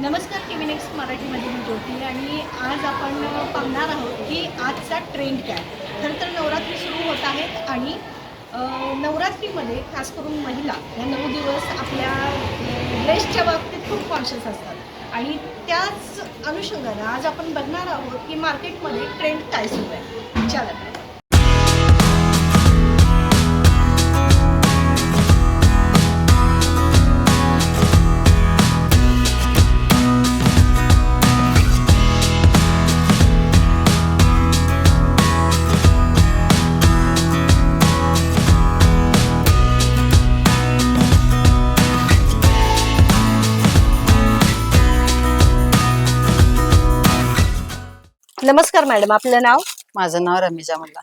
नमस्कार T V next मराठीमध्ये मी ज्योती आणि आज आपण पाहणार आहोत की आजचा ट्रेंड काय. खरं तर नवरात्री सुरू होत आहेत आणि नवरात्रीमध्ये खास करून महिला ह्या नऊ दिवस आपल्या ड्रेसच्या बाबतीत खूप कॉन्शियस असतात. आणि त्याच अनुषंगानं आज आपण बघणार आहोत की मार्केटमध्ये ट्रेंड काय सुरू आहे. चला नमस्कार मॅडम आपलं नाव? माझं नाव रमेजा मुल्ला.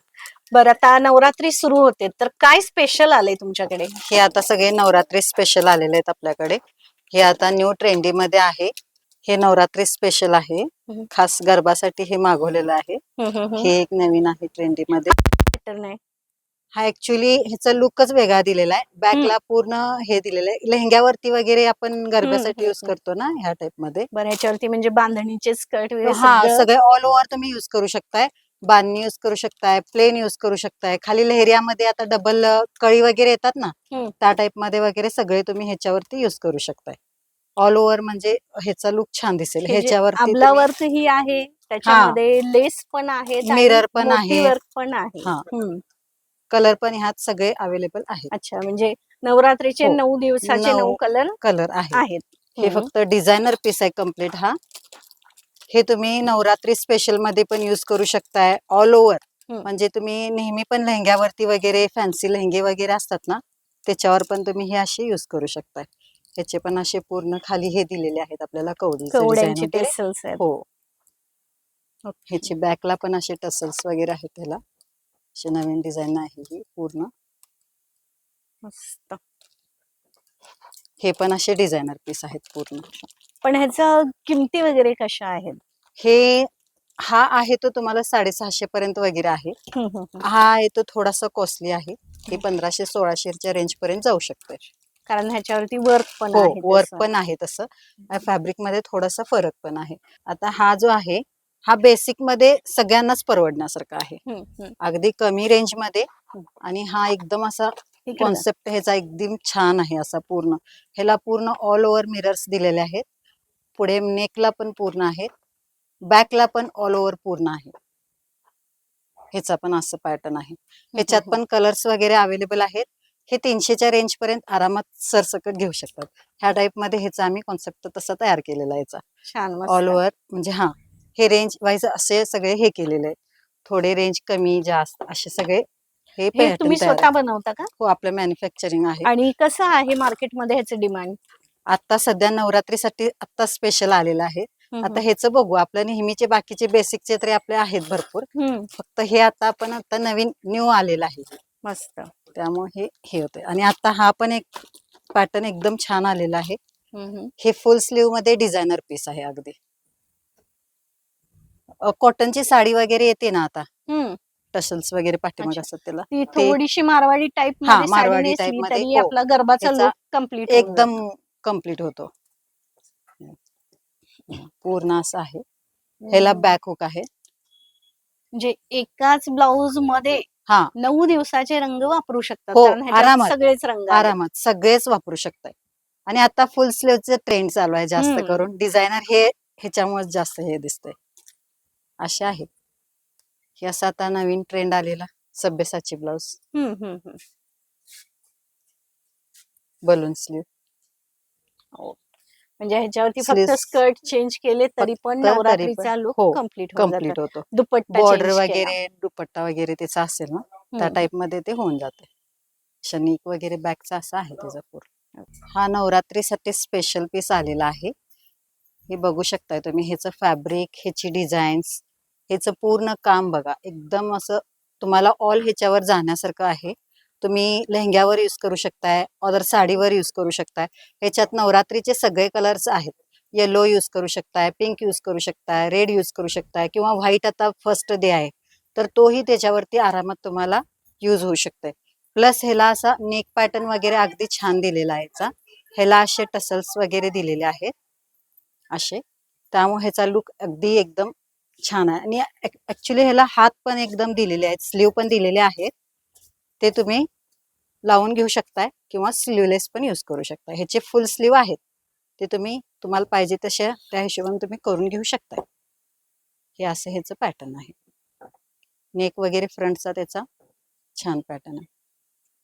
बरं आता नवरात्री सुरू होते तर काय स्पेशल आलंय तुमच्याकडे? हे आता सगळे नवरात्री स्पेशल आलेले आहेत आपल्याकडे. हे आता न्यू ट्रेंडी मध्ये आहे. हे नवरात्री स्पेशल आहे. हम्म. खास गरबासाठी हे मागवलेलं आहे. हे एक नवीन आहे ट्रेंडी मध्ये. हा ऍक्च्युली ह्याचा लुकच वेगळा दिलेला आहे. बॅकला पूर्ण हे दिलेलं आहे. लेहंग्यावरती वगैरे आपण गरब्यासाठी हम्म, युज करतो ना ह्या टाइपमध्ये. बरं ह्याच्यावरती म्हणजे बांधणीचे स्कर्ट वगैरे हा सगळं- सगळे ऑल ओव्हर तुम्ही युज करू शकताय. बांधणी युज करू शकताय प्लेन युज करू शकताय. खाली लेहरियामध्ये आता डबल कळी वगैरे येतात ना हम्म. त्या टाइपमध्ये वगैरे सगळे तुम्ही ह्याच्यावरती युज करू शकताय. ऑल ओव्हर म्हणजे ह्याचा लुक छान दिसेल. हे जे आबलावरती आहे त्याच्यामध्ये लेस पण आहे Mirror पण आहे. वर्क पण आहे. हा. हम्म. कलर पण ह्यात सगळे अवेलेबल आहेत. अच्छा म्हणजे नवरात्रीचे हो. नऊ दिवसाचे नऊ नऊ कलर कलर आहे आहेत. हे हम्म. फक्त डिझायनर पीस आहे कंप्लीट हा. हे तुम्ही नवरात्री स्पेशलमध्ये पण युज करू शकताय. ऑल ओव्हर हम्म. म्हणजे तुम्ही नेहमी पण लेहंग्यावरती वगैरे फॅन्सी लेहंगे वगैरे असतात ना त्याच्यावर पण तुम्ही हे असे युज करू शकताय. ह्याचे पण असे पूर्ण खाली हे दिलेले आहेत आपल्याला कवडी कवड्यांचे टेसल्स आहेत. हो. ह्याची बॅकला पण असे टसल्स वगैरे आहेत त्याला. अशी नवीन डिझाईन आहे ही पूर्ण. मस्त. हे पण असे डिझायनर पीस आहेत पूर्ण. पण ह्याच्या किमती वगैरे कशा आहेत? हे हा आहे तो तुम्हाला साडेसहाशे पर्यंत वगैरे आहे. हा आहे तो थोडासा कॉस्टली आहे. हे पंधराशे सोळाशेच्या रेंज पर्यंत जाऊ शकते कारण ह्याच्यावरती वर्क पण हो आहे वर्क तसं. पण आहे तसं. फॅब्रिकमध्ये थोडासा फरक पण आहे. आता हा जो आहे हा बेसिकमध्ये सगळ्यांनाच परवडण्यासारखा आहे. अगदी कमी रेंजमध्ये आणि हा एकदम असा. कॉन्सेप्ट ह्याचा एकदम छान आहे असा पूर्ण. ह्याला पूर्ण ऑल ओव्हर मिरर्स दिलेले आहेत. पुढे नेकला पण पूर्ण आहेत. बॅकला पण ऑल ओव्हर पूर्ण आहे. ह्याचा पण असं पॅटर्न आहे. ह्याच्यात पण कलर्स वगैरे अवेलेबल आहेत. हे तीनशेच्या रेंज पर्यंत आरामात सरसकट घेऊ शकतात. ह्या टाइपमध्ये ह्याचा आम्ही कॉन्सेप्ट तसा तयार केलेला आहे याचा. ऑल ओव्हर म्हणजे हा. हे रेंज वाईज असे सगळे हे केलेले आहेत. थोडे रेंज कमी जास्त असे सगळे हे हे pattern तुम्ही तयार स्वतः बनवता का. हो आपलं मॅन्युफॅक्चरिंग आहे. आणि कसं आहे मार्केटमध्ये ह्याचं डिमांड आता सध्या नवरात्रीसाठी आता स्पेशल आलेलं आहे. आता ह्याचं बघू. आपलं नेहमीचे बाकीचे बेसिकचे तरी आपले आहेत भरपूर. फक्त हे आता आपण आता नवीन न्यू आलेलं आहे. मस्त. त्यामुळे हे हे होते आणि आता हा पण एक पॅटर्न एकदम छान आलेला आहे. हम्म, हे फुल स्लीवमध्ये डिझायनर पीस आहे अगदी. कॉटनची साडी वगैरे येते ना आता. हम्म. टसल्स वगैरे पाठीमाग अच्छा. असतात त्याला. ती थोडीशी मारवाडी टाइप हा, मध्ये साडी मारवाडी नेसली type मध्ये, तरी हो. आपला गरबाचा त्याचा लुक कंप्लीट एकदम कंप्लीट होतो. पूर्ण असं आहे. ह्याला बॅक हुक आहे. म्हणजे एकाच ब्लाऊजमध्ये हा. नऊ दिवसाचे रंग वापरू शकतात. हो, कारण ह्याच्यात आरामात. सगळेच रंग आहेत. आरामात. सगळेच वापरू शकताय. आणि आता फुल स्लीवचे ट्रेंड चालू आहे जास्त हम्म. करून. डिझायनर हे ह्याच्यामुळे जास्त हे दिसतंय. असे आहे हे असं आता नवीन ट्रेंड आलेला सभ्यसाची ब्लाउज हम्म, हम्म, हम्म. बलून स्लीव म्हणजे ह्याच्यावरती फक्त. स्कर्ट चेंज केले तरी पण नवरात्रीचा लुक हो, कंप्लीट कंप्लीट जातो. होतो. दुपट्टा बॉर्डर. वगैरे दुपट्टा वगैरे त्याचा असेल ना त्या. टाइपमध्ये ते होऊन जाते. शनिक वगैरे बॅगचा असा आहे त्याचा पूर्ण. हा नवरात्रीसाठी स्पेशल पीस आलेला आहे. हे बघू शकताय तुम्ही ह्याचं फॅब्रिक ह्याची डिझाईन्स ह्याचं पूर्ण काम बघा. एकदम असं तुम्हाला ऑल ह्याच्यावर जाण्यासारखं आहे. तुम्ही लेहंग्यावर यूज करू शकताय ऑदर साडीवर यूज करू शकताय. ह्याच्यात नवरात्रीचे सगळे कलर्स आहेत. येलो यूज करू शकताय पिंक यूज करू शकताय रेड यूज करू शकताय किंवा व्हाईट आता फर्स्ट डे आहे. तर तोही त्याच्यावरती आरामात तुम्हाला यूज होऊ शकते प्लस ह्याला असा नेक पॅटर्न वगैरे अगदी छान दिलेला आहे याचा. ह्याला असे टसल्स वगैरे दिलेले आहेत. असे. त्यामुळे ह्याचा लुक अगदी एकदम छान आहे. आणि ऍक्च्युली ह्याला हात पण एकदम दिलेले आहेत स्लीव पण दिलेले आहेत. ते तुम्ही लावून घेऊ शकताय किंवा स्लीवलेस पण यूज करू शकताय. ह्याचे फुल स्लीव आहेत ते तुम्ही तुम्हाला पाहिजे तशा त्या हिशोबाने तुम्ही करून घेऊ शकताय. हे असं ह्याचं पॅटर्न आहे. नेक वगैरे फ्रंटचा त्याचा छान पॅटर्न आहे.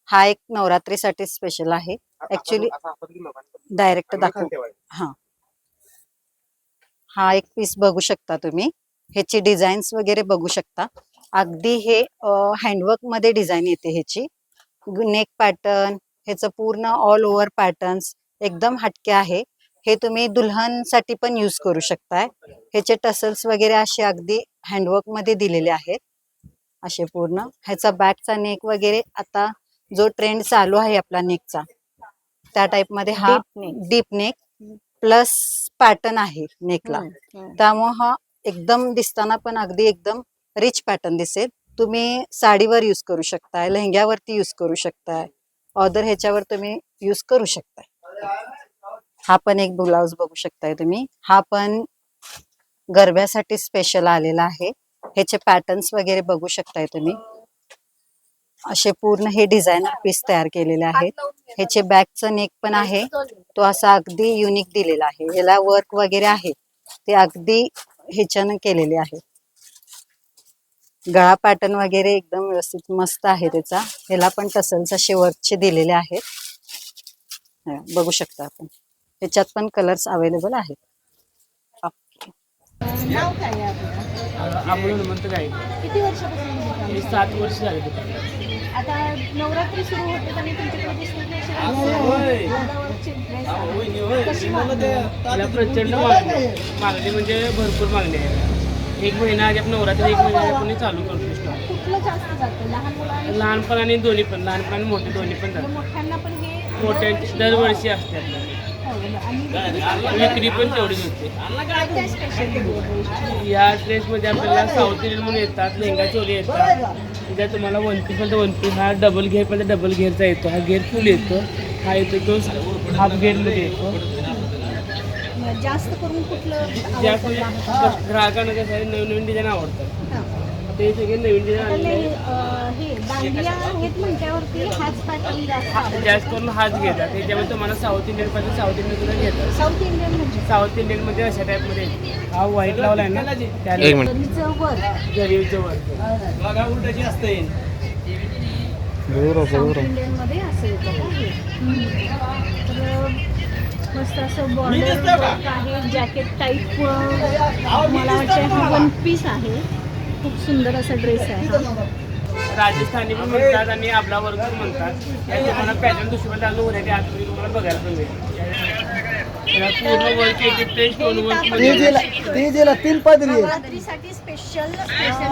हा एक नवरात्रीसाठी स्पेशल आहे. ऍक्च्युली डायरेक्ट दाखवू हा. एक पीस बघू शकता तुम्ही. ह्याची डिझाईन्स वगैरे बघू शकता. अगदी हे हँडवर्कमध्ये डिझाईन येते ह्याची. नेक पॅटर्न ह्याचं पूर्ण ऑल ओव्हर पॅटर्न्स एकदम हटके आहे. हे तुम्ही दुल्हनसाठी पण यूज करू शकताय. ह्याचे टसल्स वगैरे असे अगदी हँडवर्कमध्ये दिलेले आहेत. असे पूर्ण. ह्याचा बॅकचा नेक वगैरे आता जो ट्रेंड चालू आहे आपला नेकचा त्या टाइपमध्ये हा. Deep neck. प्लस पॅटर्न आहे नेकला. त्यामुळे हा एकदम दिसताना पण अगदी एकदम रिच पॅटर्न दिसेल. तुम्ही साडीवर युज करू शकताय लेहंग्यावरती युज करू शकताय ऑदर ह्याच्यावर तुम्ही यूज करू शकताय. हा पण एक ब्लाउज बघू शकताय तुम्ही. हा पण गरब्यासाठी स्पेशल आलेला आहे. ह्याचे पॅटर्न्स वगैरे बघू शकताय तुम्ही. असे पूर्ण हे डिझायनर पीस तयार केलेले आहेत. ह्याचे बॅकचं नेक पण आहे. तो असा अगदी युनिक दिलेला आहे. ह्याला वर्क वगैरे आहे. ते अगदी ह्याच्यानं केलेले आहे. गळा पॅटर्न वगैरे एकदम व्यवस्थित मस्त आहे त्याचा. ह्याला पण टसल्स असे वर्कचे दिलेले आहेत. हा, बघू शकता आपण. ह्याच्यात पण कलर्स अवेलेबल आहेत. किती चालू सात वर्ष झाले? आता नवरात्री सुरू होते आणि तुमच्याकडे दिसले की असे होय. हातावरचे dress आहे. कशी मागणी आहे? त्याला प्रचंड मागणी. मागणी म्हणजे भरपूर मागणी आहे. एक महिना आधी आपण नवरात्री एक महिना आधी आपण चालू करतो स्टॉक कुठलं जास्त जातं? लहान मुलांना लहानपण आणि दोन्ही पण लहानपण आणि मोठे दोन्ही पण जातात मोठ्यांना पण हे मोठ्यांची दरवर्षी असते. आपल्याला विक्री पण तेवढीच होते या ड्रेसमध्ये आपल्याला साऊथ इंडियन म्हणून येतात लेहंगा चोली येतात. त्याच्यात तुम्हाला वन पीस वन पीस हा डबल घेर पण डबल घेरचा येतो. हा घेर फुल येतो. हा येतो तो हाफ घेरमध्ये येतो. जास्त करून कुठलं? ग्राहकांना कसं नवीन नवीन डिझाईन आवडतात. ते सगळे नवीन डिझाईन हे जास्त करून हाच घेतात. त्याच्यामध्ये तुम्हाला साऊथ इंडियन पाहिजे साऊथ इंडियन सुद्धा घेतात. साऊथ इंडियन म्हणजे? साऊथ इंडियनमध्ये अशा टाईपमध्ये. हा व्हाईट लावला आहे ना वर. जरीचं वर्क साऊथ इंडियनमध्ये असं येतं का हे? तर मस्त असं बॉर्डर आहे जॅकेट टाईप मला वाटतं हा वन पीस आहे. खूप सुंदर असा ड्रेस आहे हा. राजस्थानी पण म्हणतात आणि आपला वर्क पण म्हणतात. तुम्हाला पॅटर्न दुसऱ्या चालू व्हरायटी आतमध्ये तुम्हाला बघायला पण मिळेल. त्याला पूर्ण वर्क येते ते स्टोन वर्कमध्ये डीजेला डीजेला तीन पदरी आहे नवरात्रीसाठी स्पेशल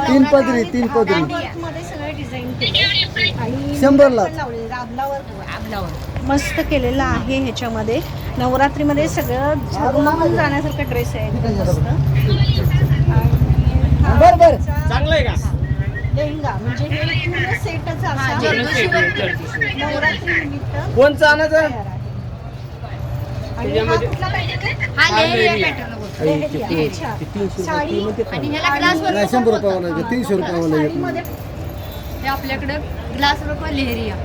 तीन पदरी तीन पदरी मध्ये सगळे डिझाईन केले आणि शंभरला. पण लावलेले, आबलावर आबलावर मस्त केलेलं आहे ह्याच्यामध्ये. नवरात्रीमध्ये सगळं झगमगून जाण्यासारखा ड्रेस आहे. एकदम मस्त. आणि बर, बर. चांगलं आहे का लेहंगा म्हणजे हे पूर्ण सेटच असा कोणचं आणायचं तयार आहे. आणि हा त्याच्यामध्ये- कुठला pattern आहे? हा लेहरिया. लेहरिया. अच्छा. साडी आणि ह्याला ग्लास नाही शंभर रुपयावाला आहे, तीनशे रुपयावाला आहे. साडीमध्ये हे आपल्याकडं ग्लास वर्क लेहरिया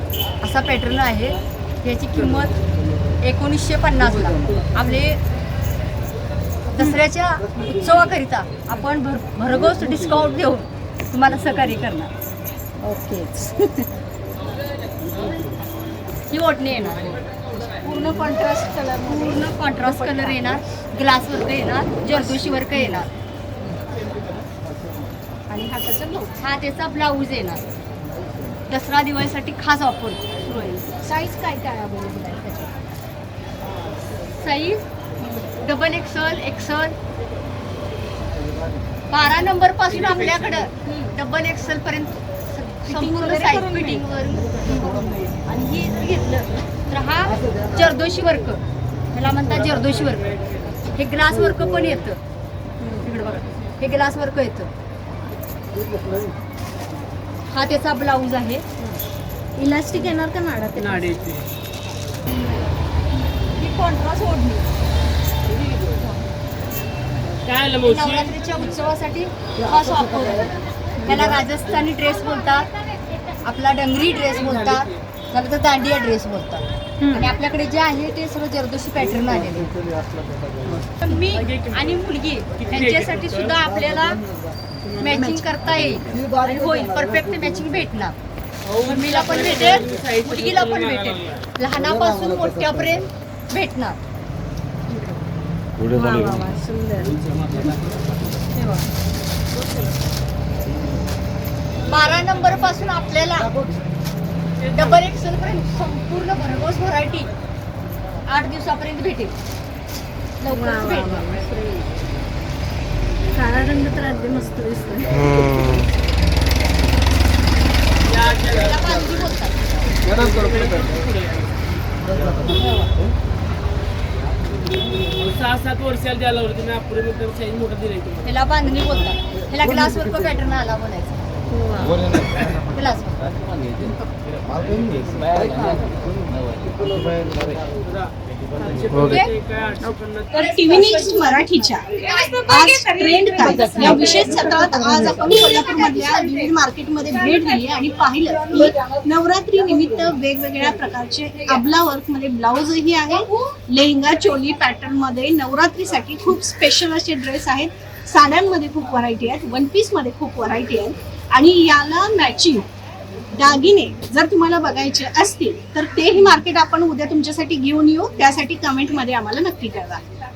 असा पॅटर्न आहे याची किंमत एकोणीसशे पन्नासला आपले दसऱ्याच्या उत्सवाकरिता आपण भर भरघोस डिस्काउंट देऊन तुम्हाला सहकार्य करणार. ओकेच ही ओढणी येणार. पूर्ण कॉन्ट्रास्ट कलर पूर्ण कॉन्ट्रास्ट कलर येणार. ग्लास वर्क येणार. जरदोशी वर्क येणार. आणि हा त्याचा ब्लाऊज हा त्याचा ब्लाऊज येणार. दसरा दिवाळीसाठी खास ऑफर सुरू आहे. साईज काय काय अवेलेबल आहे त्याच्यात? साईज डबल एक्सल एक्सल बारा नंबरपासून आपल्याकडं डबल एक्सल पर्यंत संपूर्ण साईज फिटिंग वर आणि ही घेतलं तर हा जरदोशी वर्क. ह्याला म्हणतात जरदोशी वर्क. हे ग्लास वर्क पण येतं. इकडे बघा. हे ग्लास वर्क येतं. हा त्याचा ब्लाऊज आहे. इलास्टिक येणार का नाडा ते? नाडीची. ही कॉन्ट्रास्ट ओढणी. काय आलं नवरात्रीच्या उत्सवासाठी खास आहे त्याला राजस्थानी ड्रेस बोलतात आपला डंगरी ड्रेस बोलतात त्याला तर दांडिया ड्रेस बोलतात. आणि आपल्याकडे जे आहे ते सर्व जरदोशी पॅटर्न आलेले आहे. मी आणि मुलगी यांच्यासाठी सुद्धा आपल्याला मॅचिंग करता येईल. आणि होईल परफेक्ट मॅचिंग भेटणार. मम्मीला पण भेटेल मुलगीला पण भेटेल. लहानापासून मोठ्यापर्यंत भेटणार. बारा नंबरपासून आपल्याला डबल एक्सेल पर्यंत संपूर्ण भरघोस व्हरायटी आठ दिवसापर्यंत भेटेल. काळा रंग तर अगदी मस्त बोलतात. सहा सात वर्षाला द्यायला तुम्ही अपुरे साईज मोठा दिलाय तुम्हाला. ह्याला बांधणी बोलतात. ह्याला ग्लास वर्क पॅटर्न आला बोलायचं तर टीव्ही न्यूज मराठीच्या आज ट्रेंड काय? या विशेष सत्रात आज आपण कोल्हापूरमधल्या विविध मार्केटमध्ये भेट दिली आणि पाहिलं की नवरात्री निमित्त वेगवेगळ्या प्रकारचे अबला वर्कमध्ये ब्लाऊजही आहे लेहंगा चोली पॅटर्नमध्ये नवरात्रीसाठी खूप स्पेशल असे ड्रेस आहेत. साड्यांमध्ये खूप व्हरायटी आहेत वन पीसमध्ये खूप व्हरायटी आहेत. आणि याला मॅचिंग दागिने जर तुम्हाला बघायचे असतील तर तेही मार्केट आपण उद्या तुमच्यासाठी घेऊन येऊ. त्यासाठी कमेंटमध्ये आम्हाला नक्की कळवा.